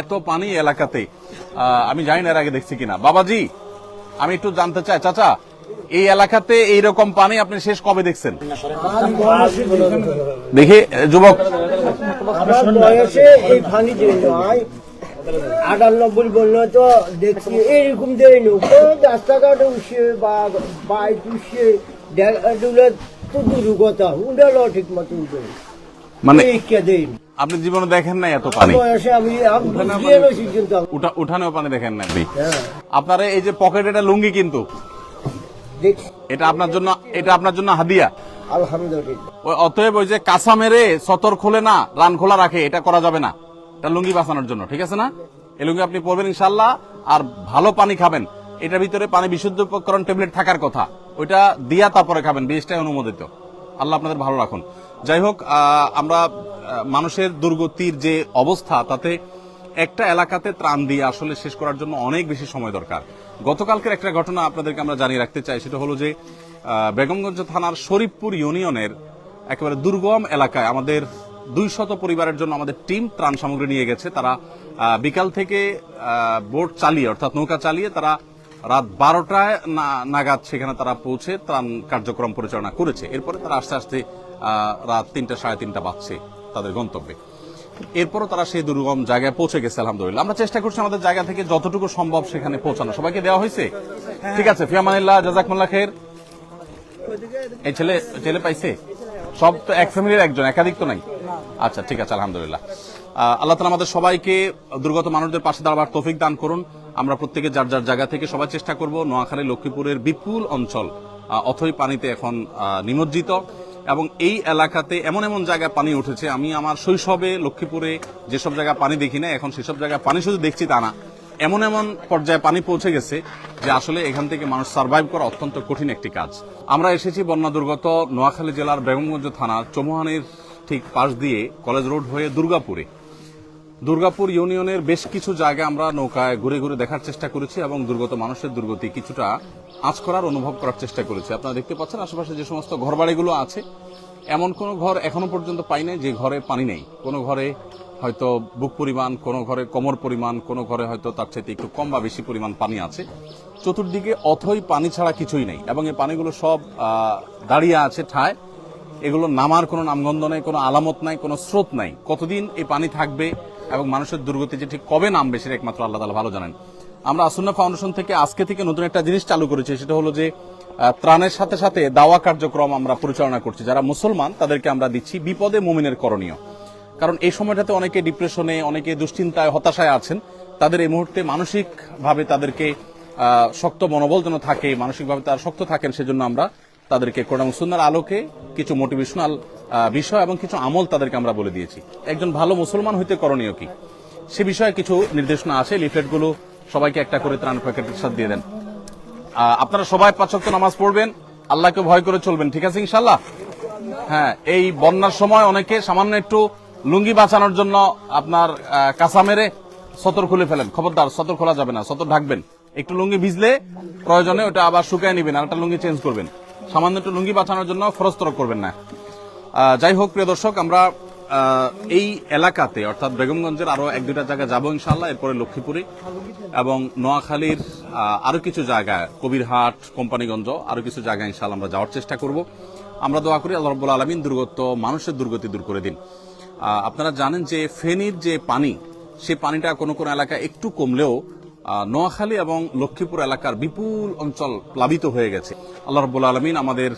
এত পানি এলাকাতে। আমি জানি না এর আগে দেখছি কিনা। বাবাজি আমি একটু জানতে চাই। চাচা এই এলাকাতে এইরকম পানি আপনি শেষ কবে দেখছেন? দেখি যুবক। বয়সে এই পানি আটানব্বই বলল তো দেখছি এরকম দেয় নো উঠছে বা বাইক উঠছে তো দূর কথা ঠিক মতো উঠে মানে কে দেয় আপনি জীবনে দেখেন নাই এত পানি? উঠানেও পানি দেখেন না আপনি? হ্যাঁ। আপনার এই যে পকেট এটা লুঙ্গি কিন্তু এটা আপনার জন্য এটা আপনার জন্য হাদিয়া। আলহামদুলিল্লাহ। অতএব ওই যে কাঁচা মেরে সতর খোলে না রান খোলা রাখে এটা করা যাবে না। এটা লুঙ্গি বাঁচানোর জন্য ঠিক আছে না? এই লুঙ্গি আপনি পরবেন ইনশাল্লাহ আর ভালো পানি খাবেন। এটার ভিতরে পানি বিশুদ্ধ বিশুদ্ধকরণ ট্যাবলেট থাকার কথা। ওইটা দিয়া তারপরে খাবেন বেশটাই অনুমোদিত। আল্লাহ আপনাদের ভালো রাখুন। যাই হোক আমরা মানুষের দুর্গতির যে অবস্থা, তাতে একটা এলাকাতে ত্রাণ দিয়ে আসলে শেষ করার জন্য অনেক বেশি সময় দরকার। গতকালকের একটা ঘটনা আপনাদেরকে আমরা জানিয়ে রাখতে চাই, সেটা হলো যে বেগমগঞ্জ থানার শরীফপুর ইউনিয়নের একেবারে দুর্গম এলাকায় আমাদের দুই শত পরিবারের জন্য আমাদের টিম ত্রাণ সামগ্রী নিয়ে গেছে। তারা বিকাল থেকে বোট চালিয়ে, অর্থাৎ নৌকা চালিয়ে তারা রাত বারোটায় নাগাদ সেখানে তারা পৌঁছে ত্রাণ কার্যক্রম পরিচালনা করেছে। এরপরে তারা আস্তে আস্তে রাত তিনটা সাড়ে তিনটা বাজছে তাদের গন্তব্যে। এরপরও তারা সেই দুর্গম জায়গায় পৌঁছে গেছে আলহামদুলিল্লাহ। আমরা চেষ্টা করছি আমাদের জায়গা থেকে যতটুকু সম্ভব সেখানে পৌঁছানো। সবাইকে দেওয়া হয়েছে? ঠিক আছে ফিয়ামানিল্লাহ জাজাকমুল্লাহ খের। এই ছেলে ছেলে পাইছে? সব তো এক ফ্যামিলির একজন একাধিক তো নাই? আচ্ছা ঠিক আছে আলহামদুলিল্লাহ। আল্লাহ তালা আমাদের সবাইকে দুর্গত মানুষদের পাশে দাঁড়াবার তৌফিক দান করুন। আমরা প্রত্যেকে যার যার জায়গা থেকে সবাই চেষ্টা করব। নোয়াখালী লক্ষ্মীপুরের বিপুল অঞ্চল অথই পানিতে এখন নিমজ্জিত। এবং এই এলাকাতে এমন এমন জায়গায় পানি উঠেছে। আমি আমার শৈশবে লক্ষ্মীপুরে যেসব জায়গায় পানি দেখি না, এখন সেসব জায়গায় পানি শুধু দেখছি তা না। এমন এমন পর্যায়ে পানি পৌঁছে গেছে যে আসলে এখান থেকে মানুষ সার্ভাইভ করা অত্যন্ত কঠিন একটি কাজ। আমরা এসেছি বন্যা দুর্গত নোয়াখালী জেলার বেগমগঞ্জ থানার চমুহানের ঠিক পাশ দিয়ে কলেজ রোড হয়ে দুর্গাপুরে। দুর্গাপুর ইউনিয়নের বেশ কিছু জায়গা আমরা নৌকায় ঘুরে ঘুরে দেখার চেষ্টা করেছি এবং দুর্গত মানুষের দুর্গতি কিছুটা আঁচ করার অনুভব করার চেষ্টা করেছি। আপনারা দেখতে পাচ্ছেন আশেপাশে যে সমস্ত ঘরবাড়িগুলো আছে, এমন কোনো ঘর এখনও পর্যন্ত পাই নাই যে ঘরে পানি নেই। কোনো ঘরে হয়তো বুক পরিমাণ, কোনো ঘরে কোমর পরিমাণ, কোনো ঘরে হয়তো তার চাইতে একটু কম বা বেশি পরিমাণ পানি আছে। চতুর্দিকে অথই পানি ছাড়া কিছুই নেই এবং এই পানিগুলো সব দাঁড়িয়ে আছে ঠায়। এগুলো নামার কোনো নামগন্ধ নেই, কোনো আলামত নাই, কোনো স্রোত নাই। কতদিন এই পানি থাকবে এবং মানুষের দুর্গতি যে ঠিক কবে নামবে সেটা একমাত্র আল্লাহ তালা ভালো জানেন। আমরা আসুন্না ফাউন্ডেশন থেকে আজকে থেকে নতুন একটা জিনিস চালু করেছি, সেটা হলো যে ত্রাণের সাথে সাথে দাওয়া কার্যক্রম আমরা পরিচালনা করছি। যারা মুসলমান, তাদেরকে আমরা দিচ্ছি বিপদে মুমিনের করণীয়। কারণ এই সময়টাতে অনেকে ডিপ্রেশনে, অনেকে দুশ্চিন্তায়, হতাশায় আছেন। তাদের এই মুহূর্তে মানসিকভাবে তাদেরকে শক্ত মনোবল যেন থাকে, মানসিকভাবে তারা শক্ত থাকেন, সেজন্য আমরা তাদেরকে কোরআন সুন্নার আলোকে কিছু মোটিভেশনাল বিষয় এবং কিছু আমল তাদেরকে আমরা বলে দিয়েছি। একজন ভালো মুসলমান হইতে করণীয় কি? সে বিষয়ে কিছু নির্দেশনা আছে, লিফলেটগুলো সবাইকে একটা করে ত্রাণ প্যাকেটের সাথে দিয়ে দেন। আপনারা সবাই পাঁচক্ত নামাজ পড়বেন, আল্লাহকে ভয় করে চলবেন, ঠিক আছে ইনশাল্লাহ হ্যাঁ এই বন্যার সময় অনেকে সামান্য একটু লুঙ্গি বাঁচানোর জন্য আপনার কাঁচা মেরে সতর খুলে ফেলেন। খবরদার, সতর খোলা যাবে না, সতর ঢাকবেন। একটু লুঙ্গি ভিজলে প্রয়োজনে ওটা আবার শুকায় নিবেন আর একটা লুঙ্গি চেঞ্জ করবেন। সামান্য একটু লুঙ্গি বাঁচানোর জন্য ফরস্তর করবেন না। যাই হোক, প্রিয় দর্শক, আমরা এই এলাকাতে, অর্থাৎ বেগমগঞ্জের আরও এক দুটা জায়গা যাব ইনশাল্লাহ এরপরে লক্ষ্মীপুরে এবং নোয়াখালীর আরও কিছু জায়গায়, কবিরহাট, কোম্পানিগঞ্জ, আরও কিছু জায়গায় ইনশাল্লাহ আমরা যাওয়ার চেষ্টা করব। আমরা দোয়া করি আল্লাহ রব্বুল আলমিন দুর্গত, মানুষের দুর্গতি দূর করে দিন। আপনারা জানেন যে ফেনীর যে পানি সে পানিটা কোনো কোনো এলাকা একটু কমলেও নোয়াখালী এবং লক্ষ্মীপুর এলাকার বিপুল অঞ্চল প্লাবিত হয়ে গেছে। আল্লাহ রব্বুল আলমিন আমাদের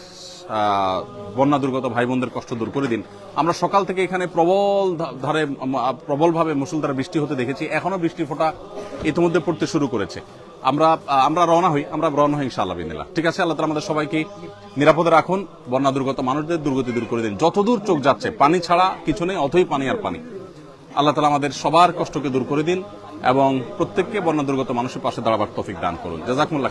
বন্যা দুর্গত ভাই বোনদের কষ্ট দূর করে দিন। আমরা সকাল থেকে এখানে প্রবল ধারে প্রবলভাবে মুসুলধারে বৃষ্টি হতে দেখেছি। এখনও বৃষ্টি ফোঁটা ইতিমধ্যে পড়তে শুরু করেছে। আমরা আমরা রওনা হই, আমরা রওনা হই ইনশাআল্লাহ বিদিনিল্লাহ। ঠিক আছে, আল্লাহ আমাদের সবাইকে নিরাপদে রাখুন, বন্যা দুর্গত মানুষদের দুর্গতি দূর করে দিন। যতদূর চোখ যাচ্ছে, পানি ছাড়া কিছু নেই, অথই পানি আর পানি। আল্লাহ তালা আমাদের সবার কষ্টকে দূর করে দিন এবং প্রত্যেককে বন্যা দুর্গত মানুষের পাশে দাঁড়াবার তৌফিক দান করুন। জাজাকমুল্লাহ